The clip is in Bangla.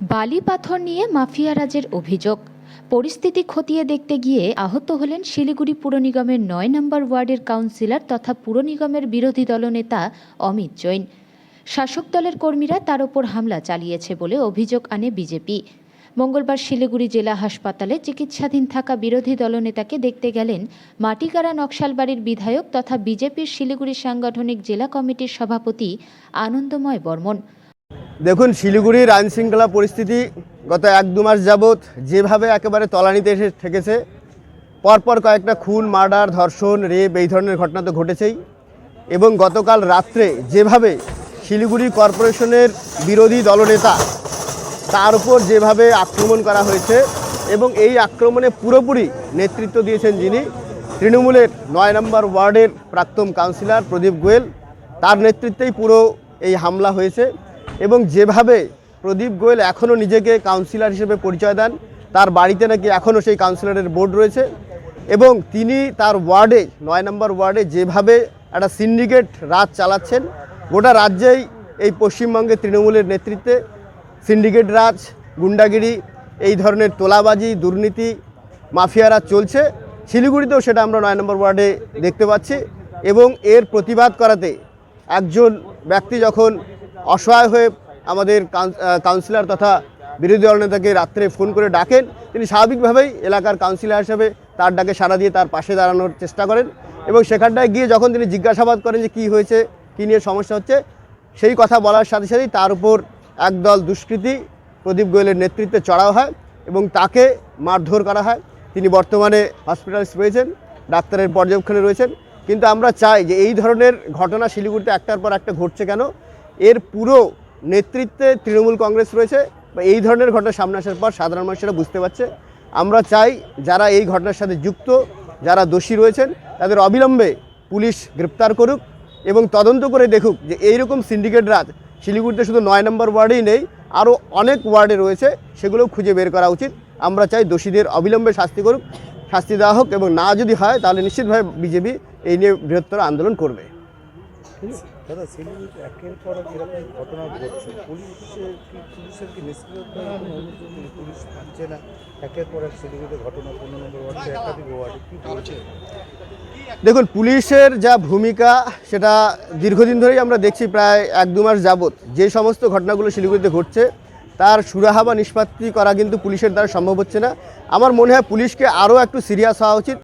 বালি পাথর নিয়ে মাফিয়ারাজের অভিযোগ। পরিস্থিতি খতিয়ে দেখতে গিয়ে আহত হলেন শিলিগুড়ি পুর নিগমের নয় নম্বর ওয়ার্ডের কাউন্সিলর তথা পুর নিগমের বিরোধী দলনেতা অমিত জৈন। শাসক দলের কর্মীরা তার ওপর হামলা চালিয়েছে বলে অভিযোগ আনে বিজেপি। মঙ্গলবার শিলিগুড়ি জেলা হাসপাতালে চিকিৎসাধীন থাকা বিরোধী দলনেতাকে দেখতে গেলেন মাটিগাড়া নকশালবাড়ির বিধায়ক তথা বিজেপির শিলিগুড়ি সাংগঠনিক জেলা কমিটির সভাপতি আনন্দময় বর্মন। দেখুন শিলিগুড়ির আইন শৃঙ্খলা পরিস্থিতি গত এক দু মাস যাবৎ যেভাবে একেবারে তলানিতে এসে ঠেকেছে, পরপর কয়েকটা খুন, মার্ডার, ধর্ষণ, রেপ, এই ধরনের ঘটনা তো ঘটেছেই। এবং গতকাল রাত্রে যেভাবে শিলিগুড়ি কর্পোরেশনের বিরোধী দলনেতা তার উপর যেভাবে আক্রমণ করা হয়েছে এবং এই আক্রমণে পুরোপুরি নেতৃত্ব দিয়েছেন যিনি, তৃণমূলের নয় নম্বর ওয়ার্ডের প্রাক্তন কাউন্সিলর প্রদীপ গোয়েল, তার নেতৃত্বেই পুরো এই হামলা হয়েছে। এবং যেভাবে প্রদীপ গোয়েল এখনও নিজেকে কাউন্সিলর হিসেবে পরিচয় দেন, তার বাড়িতে নাকি এখনও সেই কাউন্সিলরের বোর্ড রয়েছে এবং তিনি তার ওয়ার্ডে, নয় নম্বর ওয়ার্ডে যেভাবে একটা সিন্ডিকেট রাজ চালাচ্ছেন, গোটা রাজ্যেই এই পশ্চিমবঙ্গের তৃণমূলের নেতৃত্বে সিন্ডিকেট রাজ, গুন্ডাগিরি, এই ধরনের তোলাবাজি, দুর্নীতি মাফিয়ারা চলছে। শিলিগুড়িতেও সেটা আমরা নয় নম্বর ওয়ার্ডে দেখতে পাচ্ছি এবং এর প্রতিবাদ করাতে একজন ব্যক্তি যখন অসহায় হয়ে আমাদের কাউন্সিলর তথা বিরোধী দলনেতাকে রাত্রে ফোন করে ডাকেন। তিনি স্বাভাবিকভাবেই এলাকার কাউন্সিলর হিসেবে তার ডাকে সাড়া দিয়ে তার পাশে দাঁড়ানোর চেষ্টা করেন এবং সেখানটায় গিয়ে যখন তিনি জিজ্ঞাসাবাদ করেন যে কী হয়েছে, কী নিয়ে সমস্যা হচ্ছে, সেই কথা বলার সাথে সাথেই তার উপর একদল দুষ্কৃতী প্রদীপ গোয়েলের নেতৃত্বে চড়াও হয় এবং তাকে মারধর করা হয়। তিনি বর্তমানে হসপিটালাইজ রয়েছেন, ডাক্তারের পর্যবেক্ষণে রয়েছেন। কিন্তু আমরা চাই যে এই ধরনের ঘটনা শিলিগুড়িতে একটার পর একটা ঘটছে কেন? এর পুরো নেতৃত্বে তৃণমূল কংগ্রেস রয়েছে। বা এই ধরনের ঘটনা সামনে আসার পর সাধারণ মানুষেরা বুঝতে পারছে। আমরা চাই যারা এই ঘটনার সাথে যুক্ত, যারা দোষী রয়েছেন, তাদের অবিলম্বে পুলিশ গ্রেপ্তার করুক এবং তদন্ত করে দেখুক যে এইরকম সিন্ডিকেট রাজ, শিলিগুড়িতে শুধু নয় নম্বর ওয়ার্ডেই নেই, আরও অনেক ওয়ার্ডে রয়েছে, সেগুলোও খুঁজে বের করা উচিত। আমরা চাই দোষীদের অবিলম্বে শাস্তি করুক, শাস্তি দেওয়া হোক এবং না যদি হয়, তাহলে নিশ্চিতভাবে বিজেপি এই নিয়ে বৃহত্তর আন্দোলন করবে। দাদা একের পর এক এরকম ঘটনা ঘটছে। পুলিশের কি পুলিশের কি? পুলিশ না। একের পর এক ঘটনা, পনেরো নম্বর ওয়ার্ডে একাধিক ওয়ার্ডে দেখুন, পুলিশের যা ভূমিকা, সেটা দীর্ঘদিন ধরেই আমরা দেখছি প্রায় এক দু মাস যাবৎ। যে সমস্ত ঘটনাগুলো শিলিগুড়িতে ঘটছে, তার সুরাহা বা নিষ্পত্তি করা কিন্তু পুলিশের দ্বারা সম্ভব হচ্ছে না। আমার মনে হয় পুলিশকে আরও একটু সিরিয়াস হওয়া উচিত।